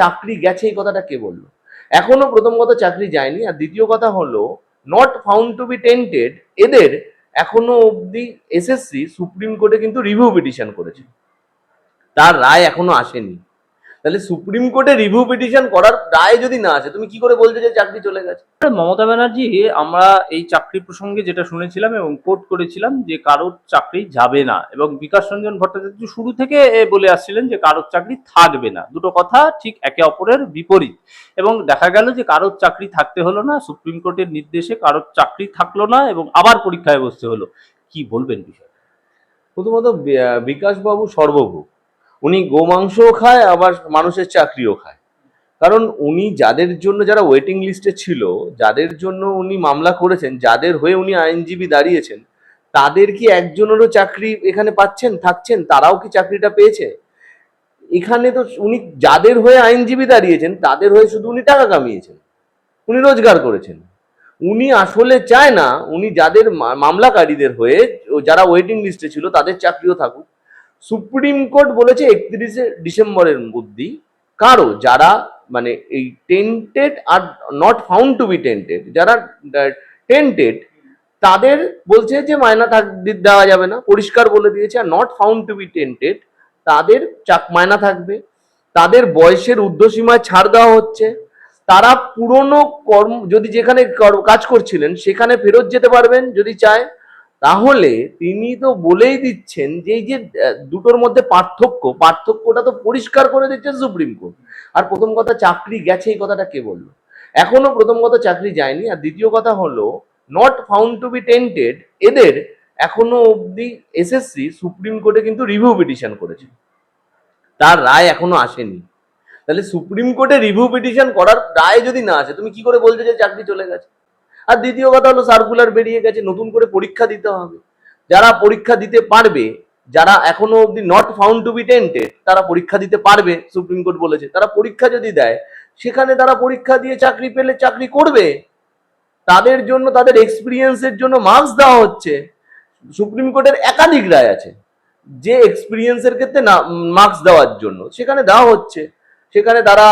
চাকরি গেছে, এই কথাটা কে বলল? এখনও প্রথম কথা চাকরি যায়নি, আর দ্বিতীয় কথা হলো not found to be tainted এদের এখনও অবধি এসএসসি সুপ্রিম কোর্টে কিন্তু রিভিউ পিটিশন করেছে। তার রায় এখনও আসেনি। তাহলে সুপ্রিম কোর্টে রিভিউ পিটিশন করার রায় যদি না আসে তুমি কি করে বলছো যে চাকরি চলে গেছে? মমতা ব্যানার্জি আমরা এই চাকরি প্রসঙ্গে যেটা শুনেছিলাম এবং কোর্ট করেছিলাম যে কারোর চাকরি যাবে না এবং বিকাশ রঞ্জন ভট্টাচার্য শুরু থেকে বলে আসছিলেন যে কারোর চাকরি থাকবে না। দুটো কথা ঠিক একে অপরের বিপরীত এবং দেখা গেল যে কারোর চাকরি থাকতে হলো না সুপ্রিম কোর্টের নির্দেশে কারোর চাকরি থাকল না এবং আবার পরীক্ষায় বসতে হলো। কি বলবেন বিষয় প্রথমত বিকাশবাবু সর্বভূ উনি গোমাংসও খায়, আবার মানুষের চাকরিও খায়। কারণ উনি যাদের জন্য যারা ওয়েটিং লিস্টে ছিল, যাদের জন্য উনি মামলা করেছেন, যাদের হয়ে উনি আইনজীবী দাঁড়িয়েছেন, তাদের কি একজনেরও চাকরি এখানে পাচ্ছেন, থাকছেন? তারাও কি চাকরিটা পেয়েছে? এখানে তো উনি যাদের হয়ে আইনজীবী দাঁড়িয়েছেন, তাদের হয়ে শুধু উনি টাকা কামিয়েছেন, উনি রোজগার করেছেন। উনি আসলে চায় না, উনি যাদের মামলাকারীদের হয়ে যারা ওয়েটিং লিস্টে ছিল, তাদের চাকরিও থাকুক। সুপ্রিম কোর্ট বলেছে একত্রিশে ডিসেম্বরের মধ্যেই কারও যারা মানে এই tainted R not found to be tainted, যারা টেন্টেড, তাদের বলছে যে মায়না থাক দেওয়া যাবে না, পরিষ্কার বলে দিয়েছে, আর not found to be tainted, তাদের চাক মায়না থাকবে। তাদের বয়সের ঊর্ধ্বসীমায় ছাড় দেওয়া হচ্ছে। তারা পুরনো কর্ম যদি যেখানে কাজ করছিলেন, সেখানে ফেরত যেতে পারবেন যদি চায়। তাহলে তিনি তো বলেই দিচ্ছেন যে এই যে দুটোর মধ্যে পার্থক্য, পার্থক্যটা তো পরিষ্কার করে দিচ্ছে সুপ্রিম কোর্ট। আর প্রথম কথা, চাকরি গেছে, এই কথাটা কে বলল? এখনও প্রথম কথা, চাকরি যায়নি। আর দ্বিতীয় কথা হলো not found to be tainted এদের এখনও অবধি এসএসসি সুপ্রিম কোর্টে কিন্তু রিভিউ পিটিশন করেছে। তার রায় এখনও আসেনি। তাহলে সুপ্রিম কোর্টে রিভিউ পিটিশন করার রায় যদি না আসে, তুমি কি করে বলছো যে চাকরি চলে গেছে? আর দ্বিতীয় কথা হলো সার্কুলার বেরিয়ে গেছে, নতুন করে পরীক্ষা দিতে হবে। যারা পরীক্ষা দিতে পারবে, যারা এখনও অবধি not found to be tainted তারা পরীক্ষা দিতে পারবে, সুপ্রিম কোর্ট বলেছে। তারা পরীক্ষা যদি দেয়, সেখানে তারা পরীক্ষা দিয়ে চাকরি পেলে চাকরি করবে। তাদের জন্য, তাদের এক্সপিরিয়েন্সের জন্য মার্কস দেওয়া হচ্ছে। সুপ্রিম কোর্টের একাধিক রায় আছে, যে এক্সপিরিয়েন্সের ক্ষেত্রে না মার্কস দেওয়ার জন্য। সেখানে দেওয়া হচ্ছে। সেখানে তারা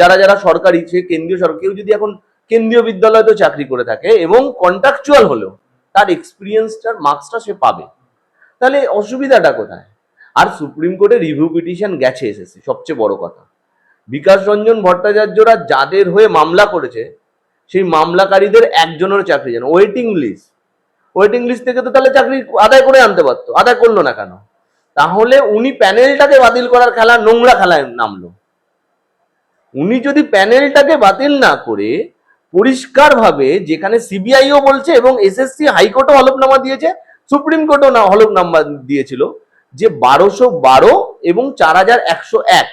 যারা যারা সরকারি, সে কেন্দ্রীয় সরকার, কেউ যদি এখন কেন্দ্রীয় বিদ্যালয়তেও চাকরি করে থাকে এবং কন্ট্রাকচুয়াল হলেও তার এক্সপিরিয়েন্সটার মার্কসটা সে পাবে। তাহলে অসুবিধাটা কোথায়? আর সুপ্রিম কোর্টে রিভিউ পিটিশন গেছে এসেছে, সবচেয়ে বড় কথা। বিকাশ রঞ্জন ভট্টাচার্যরা যাদের হয়ে মামলা করেছে, সেই মামলাকারীদের একজনের চাকরি যেন ওয়েটিং লিস্ট ওয়েটিং লিস্ট থেকে তো তাহলে চাকরি আদায় করে আনতে পারতো, আদায় করল না কেন? তাহলে উনি প্যানেলটাকে বাতিল করার খেলা নোংরা খেলায় নামলো। উনি যদি প্যানেলটাকে বাতিল না করে পরিষ্কারভাবে যেখানে সিবিআইও বলছে এবং এসএসসি হাইকোর্টও হলফনামা দিয়েছে, সুপ্রিম কোর্টও না হলফনামা দিয়েছিল যে বারোশো বারো এবং চার হাজার একশো এক।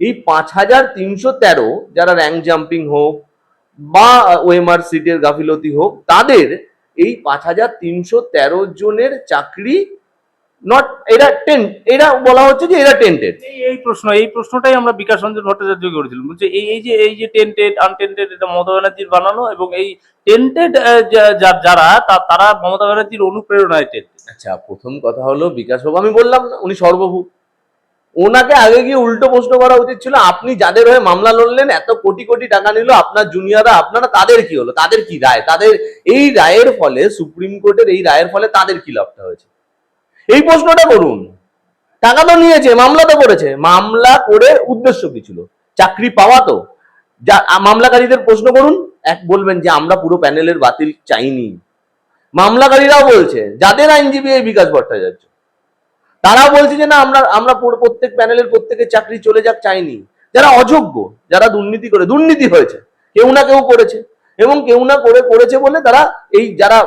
এই পাঁচ হাজার তিনশো তেরো যারা র্যাঙ্ক জাম্পিং হোক বা ওয়েমার সিটের গাফিলতি হোক, তাদের এই পাঁচ হাজার তিনশো তেরো জনের চাকরি নট এরা টেন এরা বলা হচ্ছে যে এরা টেন্টেড এই প্রশ্ন এই প্রশ্নটাই আমরা বিকাশ রঞ্জন ভট্টাচার্য করেছিলাম। বলছে এই এই যে এই যে টেন্টেড আনটেন্টেড এটা মমতা ব্যানার্জির বানানো এবং এই টেন্টেড যারা তারা মমতা ব্যানার্জির অনুপ্রেরণায় টেন্টেড আচ্ছা প্রথম কথা হলো বিকাশ বাবু আমি বললাম না উনি সর্বভূ। ওনাকে আগে গিয়ে উল্টো প্রশ্ন করা উচিত ছিল আপনি যাদের হয়ে মামলা লড়লেন এত কোটি কোটি টাকা নিল আপনার জুনিয়ররা আপনারা তাদের কি হলো? তাদের কি রায়? তাদের এই রায়ের ফলে সুপ্রিম কোর্টের এই রায়ের ফলে তাদের কি লাভটা হয়েছে? এই প্রশ্নটা করুন। টাকা তো নিয়েছে, মামলা তো করেছে। মামলা করে উদ্দেশ্য কি ছিল? চাকরি পাওয়া তো? যা মামলাকারীদের প্রশ্ন করুন। এক, বলবেন যে আমরা পুরো প্যানেলের বাতিল চাইনি। মামলাকারীরাও বলছে, যাদের আইনজীবী এই বিকাশ ভট্টাচার্য তারা বলছে যে না, আমরা আমরা প্রত্যেক প্যানেলের প্রত্যেকের চাকরি চলে যাক, চাইনি। যারা অযোগ্য, যারা দুর্নীতি করে, দুর্নীতি হয়েছে, কেউ না কেউ করেছে। এবং কেউ না করে করেছে বলে তারা এই যারা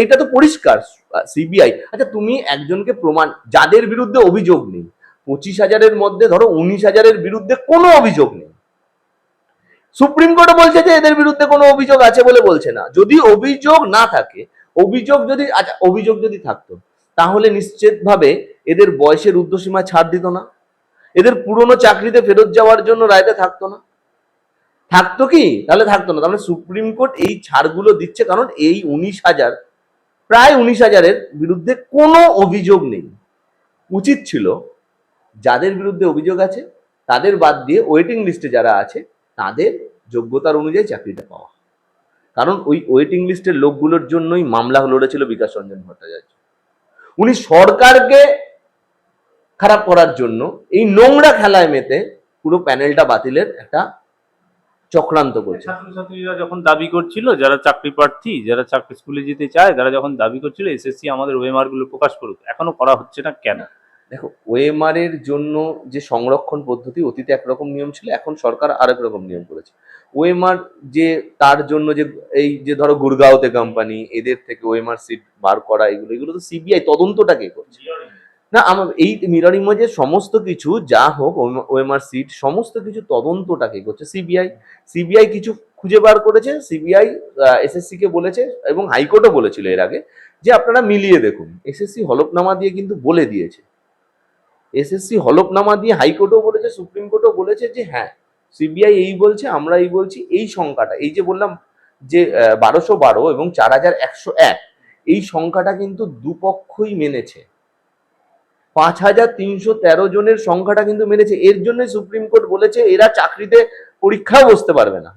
এইটা তো পরিষ্কার, সিবিআই। আচ্ছা তুমি একজনকে প্রমাণ, যাদের বিরুদ্ধে অভিযোগ নেই, পঁচিশ হাজারের মধ্যে ধরো উনিশ হাজারের বিরুদ্ধে কোনো অভিযোগ নেই। সুপ্রিম কোর্ট বলছে যে এদের বিরুদ্ধে কোনো অভিযোগ আছে বলে বলছে না। যদি অভিযোগ না থাকে, অভিযোগ যদি আচ্ছা অভিযোগ যদি থাকতো, তাহলে নিশ্চিতভাবে এদের বয়সের ঊর্ধ্বসীমা ছাড় দিত না। এদের পুরনো চাকরিতে ফেরত যাওয়ার জন্য রায়তে থাকতো না। থাকতো কি? তাহলে থাকতো না। তাহলে সুপ্রিম কোর্ট এই ছাড়গুলো দিচ্ছে কারণ এই উনিশ হাজার, প্রায় উনিশ হাজারের বিরুদ্ধে কোনো অভিযোগ নেই। উচিত ছিল যাদের বিরুদ্ধে অভিযোগ আছে, তাদের বাদ দিয়ে ওয়েটিং লিস্টে যারা আছে, তাদের যোগ্যতার অনুযায়ী চাকরিটা পাওয়া। কারণ ওই ওয়েটিং লিস্টের লোকগুলোর জন্যই মামলা লড়েছিল বিকাশ রঞ্জন ভট্টাচার্য। উনি সরকারকে খারাপ করার জন্য এই নোংরা খেলায় মেতে পুরো প্যানেলটা বাতিলের একটা চক্রান্ত করছে। ছাত্রছাত্রীরা যখন দাবি করছিল যারা চাকরি প্রার্থী যারা চাকরি স্কুলে যেতে চায় তারা যখন দাবি করছিল এসএসসি আমাদের ওএমআরগুলো প্রকাশ করুক। এখনও করা হচ্ছে না কেন? দেখো ওএমআর এর জন্য যে সংরক্ষণ পদ্ধতি অতীতে একরকম নিয়ম ছিল এখন সরকার আরেক রকম নিয়ম করেছে। ওএমআর যে তার জন্য যে এই যে ধরো গুরগাঁওতে কোম্পানি এদের থেকে ওএমআর সিট বার করা এগুলো এগুলো তো সিবিআই তদন্তটা কে করছে? না, আমার এই মিরর ইমেজের সমস্ত কিছু, যা হোক ওএমআর সিট সমস্ত কিছু তদন্তটা কে করছে সিবিআই সিবিআই কিছু খুঁজে বার করেছে সিবিআই এসএসসি কে বলেছে এবং হাইকোর্টও বলেছিল এর আগে যে আপনারা মিলিয়ে দেখুন। এসএসসি হলফনামা দিয়ে কিন্তু বলে দিয়েছে। এসএসসি হলফনামা দিয়ে হাইকোর্টও বলেছে সুপ্রিম কোর্টও বলেছে যে হ্যাঁ সিবিআই এই বলছে, আমরা এই বলছি, এই সংখ্যাটা, এই যে বললাম যে বারোশো বারো এবং চার হাজার একশো এক, এই সংখ্যাটা কিন্তু দুপক্ষই মেনেছে। পাঁচ হাজার তিনশো তেরো জনের সংখ্যাটা কিন্তু মেনেছে। এর জন্য সুপ্রিম কোর্ট বলেছে, এরা চাকরিতে পরীক্ষাও বসতে পারবে না।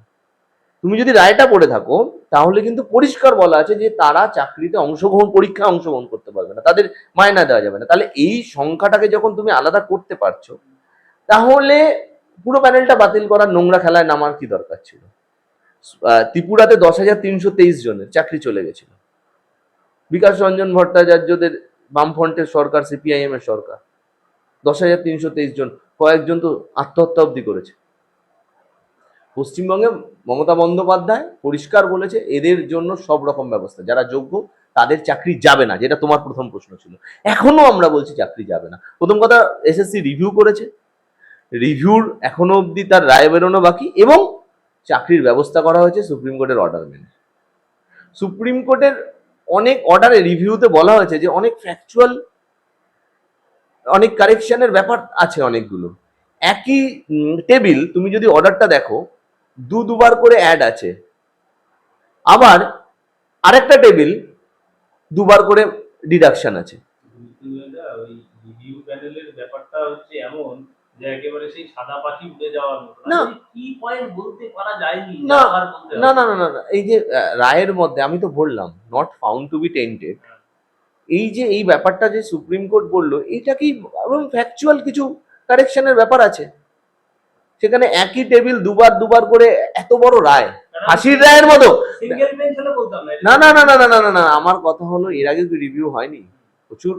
তুমি যদি রায়টা পড়ে থাকো, তাহলে কিন্তু পরিষ্কার বলা আছে যে তারা চাকরিতে অংশগ্রহণ পরীক্ষায় অংশগ্রহণ করতে পারবে না। তাদের মায়না দেওয়া যাবে না। তাহলে এই সংখ্যাটাকে যখন তুমি আলাদা করতে পারছ, তাহলে পুরো প্যানেলটা বাতিল করার নোংরা খেলায় নামার কি দরকার ছিল? ত্রিপুরাতে দশ হাজার তিনশো তেইশ জনের চাকরি চলে গেছিল। বিকাশ রঞ্জন ভট্টাচার্যদের বামফ্রন্টের সরকার, সিপিআইএম এর সরকার। দশ হাজার তিনশো তেইশ জন, কয়েকজন তো আত্মহত্যা অব্দি করেছে। পশ্চিমবঙ্গে মমতা বন্দ্যোপাধ্যায় পরিষ্কার বলেছে, এদের জন্য সব রকম ব্যবস্থা। যারা যোগ্য, তাদের চাকরি যাবে না, যেটা তোমার প্রথম প্রশ্ন ছিল। এখনও আমরা বলছি চাকরি যাবে না। প্রথম কথা, এসএসসি রিভিউ করেছে। রিভিউর এখনও অবধি তার রায় বেরোনো বাকি এবং চাকরির ব্যবস্থা করা হয়েছে সুপ্রিম কোর্টের অর্ডার মেনে। সুপ্রিম কোর্টের অনেক অর্ডারে রিভিউতে বলা হয়েছে যে অনেক ফ্যাকচুয়াল অনেক কারেকশনের ব্যাপার আছে অনেকগুলো। একই টেবিল তুমি যদি অর্ডারটা দেখো, দু দুবার করে অ্যাড আছে। আবার আরেকটা টেবিল দুবার করে ডিডাকশন আছে। ব্যাপারটা হচ্ছে এমন আমি তো বললাম not found to be tainted এই যে এই ব্যাপারটা যে সুপ্রিম কোর্ট বলল এটা কি এবং ফ্যাকচুয়াল কিছু কারেকশনের ব্যাপার আছে সেখানে একই টেবিল দুবার দুবার করে এত বড় রায় হাসির রায়ের মতো না না না না না না না আমার কথা হলো এর আগে কি রিভিউ হয়নি প্রচুর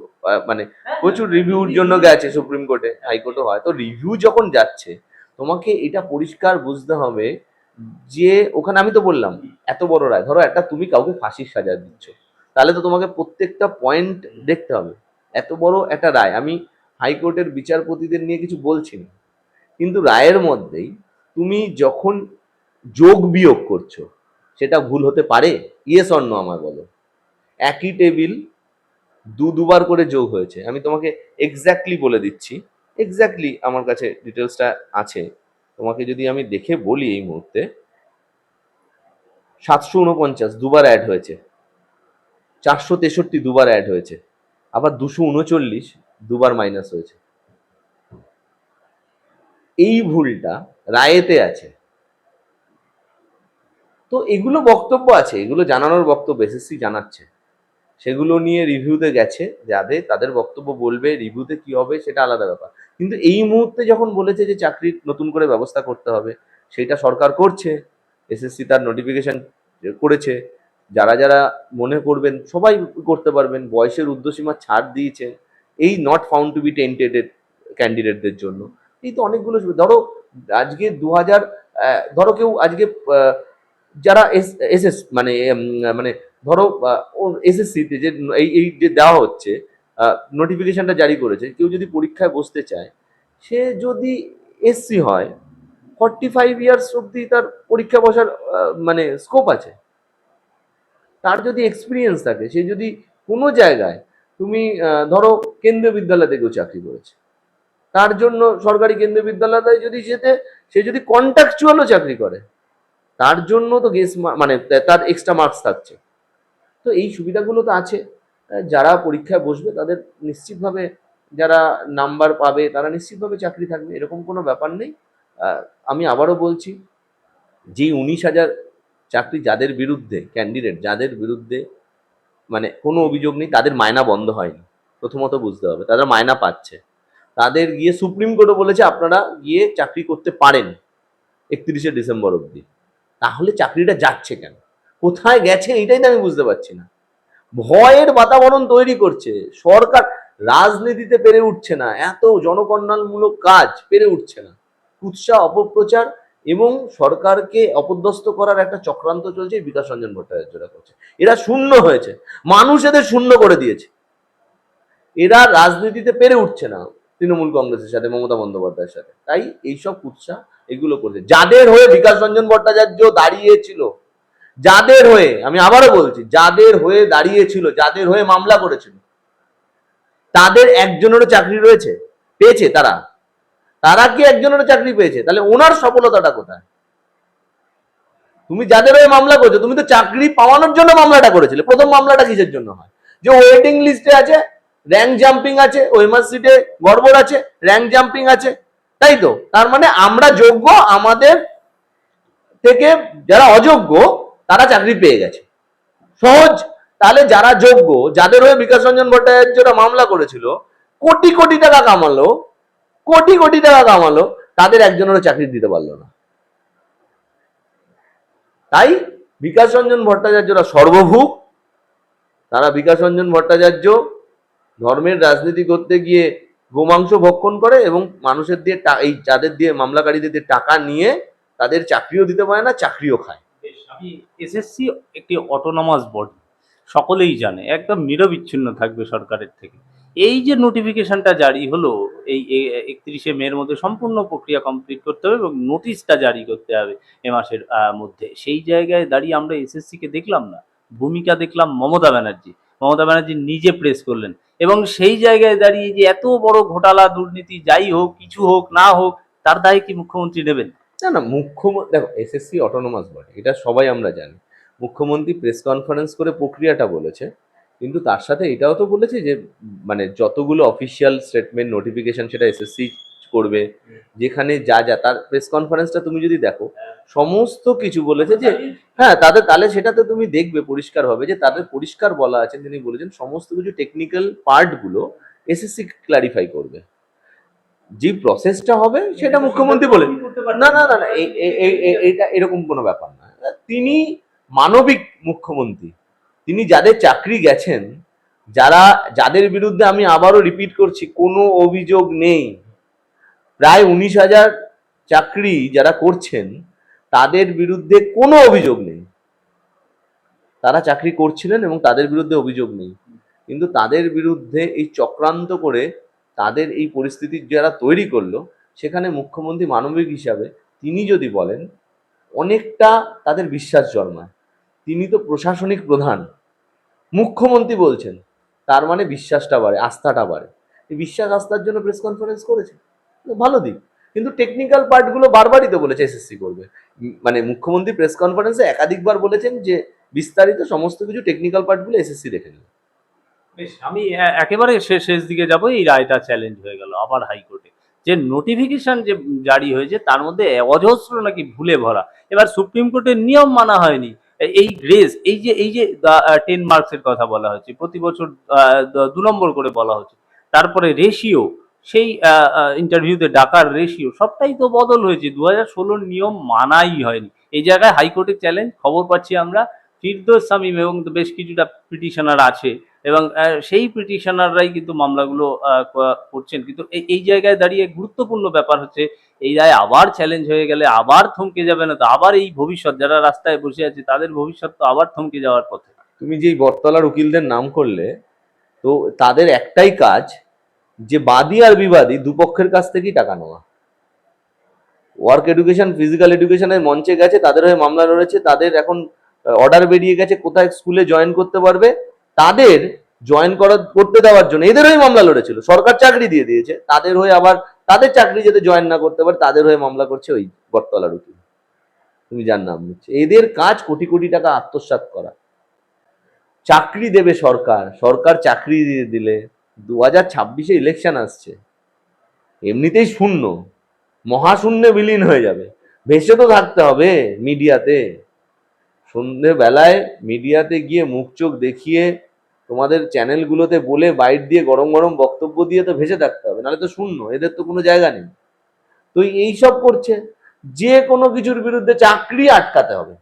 মানে প্রচুর রিভিউর জন্য গেছে সুপ্রিম কোর্টে হাইকোর্টও হয়। তো রিভিউ যখন যাচ্ছে, তোমাকে এটা পরিষ্কার বুঝতে হবে যে ওখানে আমি তো বললাম, এত বড় রায়। ধরো একটা তুমি কাউকে ফাঁসির সাজা দিচ্ছ, তাহলে তো তোমাকে প্রত্যেকটা পয়েন্ট দেখতে হবে। এত বড় একটা রায়। আমি হাইকোর্টের বিচারপতিদের নিয়ে কিছু বলছি না। কিন্তু রায়ের মধ্যেই তুমি যখন যোগ বিয়োগ করছ, সেটা ভুল হতে পারে? ইয়েস অন্য আমার বলো। একই টেবিল দু দুবার করে যোগ হয়েছে। আমি তোমাকে এক্স্যাক্টলি বলে দিচ্ছি। এক্স্যাক্টলি আমার কাছে ডিটেলসটা আছে। তোমাকে যদি আমি দেখে বলি এই মুহূর্তে, সাতশো উনপঞ্চাশ দুবার অ্যাড হয়েছে। চারশো তেষট্টি দুবার অ্যাড হয়েছে। আবার দুশো উনচল্লিশ দুবার মাইনাস হয়েছে। এই ভুলটা রায়েতে আছে। তো এগুলো বক্তব্য আছে, এগুলো জানানোর বক্তব্য এসএসসি জানাচ্ছে। সেগুলো নিয়ে রিভিউতে গেছে, যাদের, তাদের বক্তব্য বলবে, রিভিউতে কি হবে সেটা আলাদা ব্যাপার। কিন্তু এই মুহূর্তে যখন বলেছে যে চাকরির নতুন করে ব্যবস্থা করতে হবে, সেটা সরকার করছে এসএসসি তার নোটিফিকেশন করেছে। যারা যারা মনে করবেন, সবাই করতে পারবেন, বয়সের ঊর্ধ্বসীমা ছাড় দিয়েছে, এই not found to be tainted ক্যান্ডিডেটদের জন্য। এই তো অনেকগুলো ধরো, আজকে দু হাজার ধরো কেউ আজকে যারা এস এস মানে মানে ধরো এসএসসিতে যে, এই এই যে দেওয়া হচ্ছে নোটিফিকেশনটা জারি করেছে, কেউ যদি পরীক্ষায় বসতে চায়, সে যদি এসসি হয় ফর্টি ফাইভ ইয়ার্স অব্দি তার পরীক্ষা বসার মানে স্কোপ আছে। তার যদি এক্সপিরিয়েন্স থাকে, সে যদি কোনো জায়গায় তুমি ধরো কেন্দ্রীয় বিদ্যালয় থেকেও চাকরি করেছে। তার জন্য সরকারি কেন্দ্রীয় বিদ্যালয়ে যদি যেতে, সে যদি কন্ট্রাকচুয়ালও চাকরি করে, তার জন্য তো গেস মানে তার এক্সট্রা মার্কস থাকছে। তো এই সুবিধাগুলো তো আছে। যারা পরীক্ষায় বসবে তাদের নিশ্চিতভাবে যারা নাম্বার পাবে তারা নিশ্চিতভাবে চাকরি থাকবে, এরকম কোনো ব্যাপার নেই। আমি আবারও বলছি যে উনিশ হাজার চাকরি যাদের বিরুদ্ধে ক্যান্ডিডেট যাদের বিরুদ্ধে মানে কোনো অভিযোগ নেই, তাদের মায়না বন্ধ হয়নি। প্রথমত বুঝতে হবে, তারা মায়না পাচ্ছে। তাদের গিয়ে সুপ্রিম কোর্টও বলেছে আপনারা গিয়ে চাকরি করতে পারেন একত্রিশে ডিসেম্বর অবধি। তাহলে চাকরিটা যাচ্ছে কেন? কোথায় গেছে এটাই তো আমি বুঝতে পারছি না। ভয়ের বাতাবরণ তৈরি করছে। সরকার রাজনীতিতে পেরে উঠছে না। এত জনকল্যাণমূলক কাজ পেরে উঠছে না। কুৎসা, অপপ্রচার এবং সরকারকে অপদস্থ করার একটা চক্রান্ত চলছে বিকাশ রঞ্জন ভট্টাচার্যরা করছে। এরা শূন্য হয়েছে। মানুষ এদের শূন্য করে দিয়েছে। এরা রাজনীতিতে পেরে উঠছে না তৃণমূল কংগ্রেসের সাথে, মমতা বন্দ্যোপাধ্যায়ের সাথে। তাই এইসব কুৎসা এগুলো করছে। যাদের হয়ে বিকাশ রঞ্জন ভট্টাচার্য দাঁড়িয়েছিল যাদের হয়ে, আমি আবারও বলছি, যাদের হয়ে দাঁড়িয়েছিল, যাদের হয়ে মামলা করেছিল, তাদের একজনেরও চাকরি রয়েছে, পেয়েছে তারা। তারা কি একজনেরও চাকরি পেয়েছে? তাহলে ওনার সফলতাটা কোথায়? তুমি যাদের হয়ে মামলা করেছ, তুমি তো চাকরি পাওয়ানোর জন্য মামলাটা করেছিলে। প্রথম মামলাটা কিসের জন্য হয়? যে ওয়েটিং লিস্টে আছে র্যাঙ্ক জাম্পিং আছে ওএমআর সিটে গড়বড় আছে র্যাঙ্ক জাম্পিং আছে, তাই তো? তার মানে আমরা যোগ্য আমাদের থেকে যারা অযোগ্য তারা চাকরি পেয়ে গেছে। সহজ। তাহলে যারা যোগ্য, যাদের হয়ে বিকাশ রঞ্জন ভট্টাচার্যরা মামলা করেছিল, কোটি কোটি টাকা কামালো, কোটি কোটি টাকা কামালো, তাদের একজনেরও চাকরি দিতে পারল না। তাই বিকাশ রঞ্জন ভট্টাচার্যরা সর্বভূক তারা বিকাশ রঞ্জন ভট্টাচার্য ধর্মের রাজনীতি করতে গিয়ে গোমাংস ভক্ষণ করে এবং মানুষের দিয়ে এই যাদের দিয়ে মামলাকারীদের দিয়ে টাকা নিয়ে তাদের চাকরিও দিতে পারে না, চাকরিও খায়। এসএসসি একটি অটোনমাস বডি সকলেই জানে, একদম নিরবিচ্ছিন্ন থাকবে সরকারের থেকে। এই যে নোটিফিকেশনটা জারি হলো, এই একত্রিশে মের মধ্যে সম্পূর্ণ প্রক্রিয়া কমপ্লিট করতে হবে এবং নোটিশটা জারি করতে হবে এ মাসের মধ্যে। সেই জায়গায় দাঁড়িয়ে আমরা এসএসসি কে দেখলাম না। ভূমিকা দেখলাম মমতা ব্যানার্জি। মমতা ব্যানার্জি নিজে প্রেস করলেন এবং সেই জায়গায় দাঁড়িয়ে যে এত বড় ঘোটালা, দুর্নীতি, যাই হোক, কিছু হোক, না হোক, তার দায় কি মুখ্যমন্ত্রী নেবেন? না না মুখ্যমন্ত্রী দেখো এসএসসি অটোনোমাস বডি এটা সবাই আমরা জানি। মুখ্যমন্ত্রী প্রেস কনফারেন্স করে প্রক্রিয়াটা বলেছে, কিন্তু তার সাথে এটাও তো বলেছে যে মানে যতগুলো অফিসিয়াল স্টেটমেন্ট নোটিফিকেশন সেটা এসএসসি করবে, যেখানে যা যা, তার প্রেস কনফারেন্সটা তুমি যদি দেখো, সমস্ত কিছু বলেছে যে হ্যাঁ তাদের, তাহলে সেটাতে তুমি দেখবে পরিষ্কার হবে যে, তাদের পরিষ্কার বলা আছে তিনি বলেছেন, সমস্ত কিছু টেকনিক্যাল পার্টগুলো এসএসসি ক্লারিফাই করবে। যে প্রসেসটা হবে সেটা মুখ্যমন্ত্রী বলে না না না এটা এরকম কোনো ব্যাপার না। তিনি মানবিক মুখ্যমন্ত্রী। তিনি যাদের চাকরি গেছেন যারা যাদের বিরুদ্ধে আমি আবারও রিপিট করছি কোনো অভিযোগ নেই। প্রায় উনিশ হাজার চাকরি যারা করছেন তাদের বিরুদ্ধে কোনো অভিযোগ নেই। তারা চাকরি করছিলেন এবং তাদের বিরুদ্ধে অভিযোগ নেই। কিন্তু তাদের বিরুদ্ধে এই চক্রান্ত করে তাদের এই পরিস্থিতি যারা তৈরি করল, সেখানে মুখ্যমন্ত্রী মানবিক হিসাবে তিনি যদি বলেন, অনেকটা তাদের বিশ্বাস জন্মায়। তিনি তো প্রশাসনিক প্রধান। মুখ্যমন্ত্রী বলছেন, তার মানে বিশ্বাসটা বাড়ে, আস্থাটা বাড়ে। বিশ্বাস, আস্থার জন্য প্রেস কনফারেন্স করেছে। ভালো দিক। কিন্তু টেকনিক্যাল পার্টগুলো বারবারই তো বলেছে এসএসসি করবে। মানে মুখ্যমন্ত্রী প্রেস কনফারেন্সে একাধিকবার বলেছেন যে, বিস্তারিত সমস্ত কিছু টেকনিক্যাল পার্টগুলো এসএসসি দেখে নেবে। বেশ, আমি একেবারে শেষ শেষ দিকে যাব, এই রায়টা চ্যালেঞ্জ হয়ে গেল আবার হাইকোর্টে যে নোটিফিকেশন যে জারি হয়েছে, তার মধ্যে অজস্র নাকি ভুলে ভরা। এবার সুপ্রিম কোর্টের নিয়ম মানা হয়নি। এই গ্রেস এই যে এই যে টেন মার্কসের কথা বলা হচ্ছে, প্রতি বছর দু নম্বর করে বলা হচ্ছে। তারপরে রেশিও সেই ইন্টারভিউতে ডাকার রেশিও সবটাই তো বদল হয়েছে। দু হাজার ষোলোর নিয়ম মানাই হয়নি। এই জায়গায় হাইকোর্টের চ্যালেঞ্জ খবর পাচ্ছি আমরা। ফিরদোস সামিম এবং বেশ কিছুটা পিটিশনার আছে। এবং সেই পিটিশনাররাই কিন্তু মামলাগুলো করছেন। কিন্তু এই জায়গায় দাঁড়িয়ে গুরুত্বপূর্ণ ব্যাপার হচ্ছে, এই রায় আবার চ্যালেঞ্জ হয়ে গেলে আবার থমকে যাবে না, তো আবার এই ভবিষ্যৎ, যারা রাস্তায় বসে আছে, তাদের ভবিষ্যৎ তো আবার থমকে যাওয়ার পথে। তুমি যেই বটতলার উকিলদের নাম করলে, তো তাদের একটাই কাজ, যে বাদী আর বিবাদী দুপক্ষের কাছ থেকেই টাকা নেওয়া। ওয়ার্ক এডুকেশন ফিজিক্যাল এডুকেশনের মঞ্চে গেছে, তাদের হয়ে মামলা রয়েছে তাদের এখন অর্ডার বেরিয়ে গেছে, কোথায় স্কুলে জয়েন করতে পারবে তাদের জয়েন করা, করতে দেওয়ার জন্য, এদের হয়ে মামলা লড়েছিল। সরকার চাকরি দিয়ে দিয়েছে, তাদের হয়ে আবার, তাদের চাকরি যাতে জয়েন না করতে পারে, তাদের হয়ে মামলা করছে ওই বটতলার উকিল। তুমি যার নাম নিচ্ছে। এদের কাজ কোটি কোটি টাকা আত্মসাৎ করা। চাকরি দেবে সরকার সরকার চাকরি দিয়ে দিলে দু হাজার ছাব্বিশে ইলেকশন আসছে। এমনিতেই শূন্য। মহাশূন্যে বিলীন হয়ে যাবে। ভেসে তো থাকতে হবে মিডিয়াতে। সন্ধেবেলায় মিডিয়াতে গিয়ে মুখ চোখ দেখিয়ে তোমাদের চ্যানেলগুলোতে বলে বাইট দিয়ে গরম গরম বক্তব্য দিয়ে তো ভেসে থাকতে হবে, নাহলে তো শূন্য, এদের তো কোনো জায়গা নেই। তো এই সব করছে, যে কোনো কিছুর বিরুদ্ধে চাকরি আটকাতে হবে।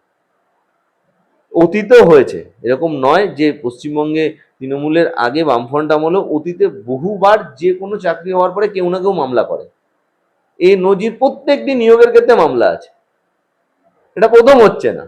অতীতেও হয়েছে, এরকম নয় যে পশ্চিমবঙ্গে তৃণমূলের আগে বামফ্রন্ট আমলেও অতীতে বহুবার যে কোনো চাকরি হওয়ার পরে কেউ না কেউ মামলা করে। এই নজির প্রত্যেকটি নিয়োগের ক্ষেত্রে মামলা আছে। এটা প্রথম হচ্ছে না।